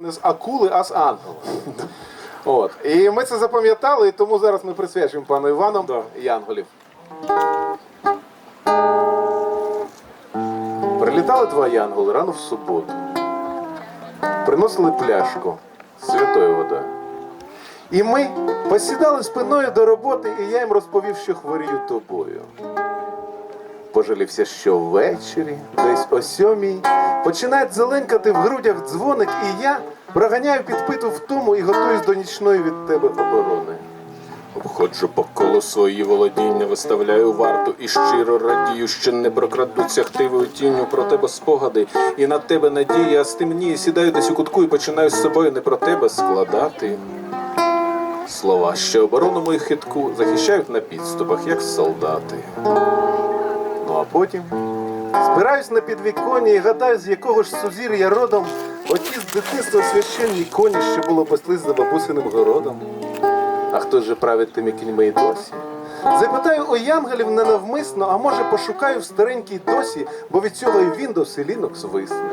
не з акули, а з ангела. От. І ми це запам'ятали, і тому зараз ми присвячуємо пану Івану Да. Янголів. Прилітали два янголи рано в суботу. Приносили пляшку з святою водою. І ми посідали спиною до роботи, і я їм розповів, що хворію тобою. Пожалівся, що ввечері, десь о сьомій, починає зеленкати в грудях дзвоник, і я проганяю підпиту втому і готуюсь до нічної від тебе оборони. Обходжу по колу свої володіння, виставляю варту і щиро радію, що не прокрадуться хтивою тінню про тебе спогади, і на тебе надія, а стемніє, сідаю десь у кутку і починаю з собою не про тебе складати. Слова, що оборону мою хитку захищають на підступах, як солдати. Потім збираюсь на підвіконні і гадаю, з якого ж сузір'я родом оті з дитинства священні коні, що було пасли за бабусиним городом. А хто же править тими кіньми і досі? Запитаю у янголів ненавмисно, а може пошукаю в старенькій досі, бо від цього і Windows, і Linux висне.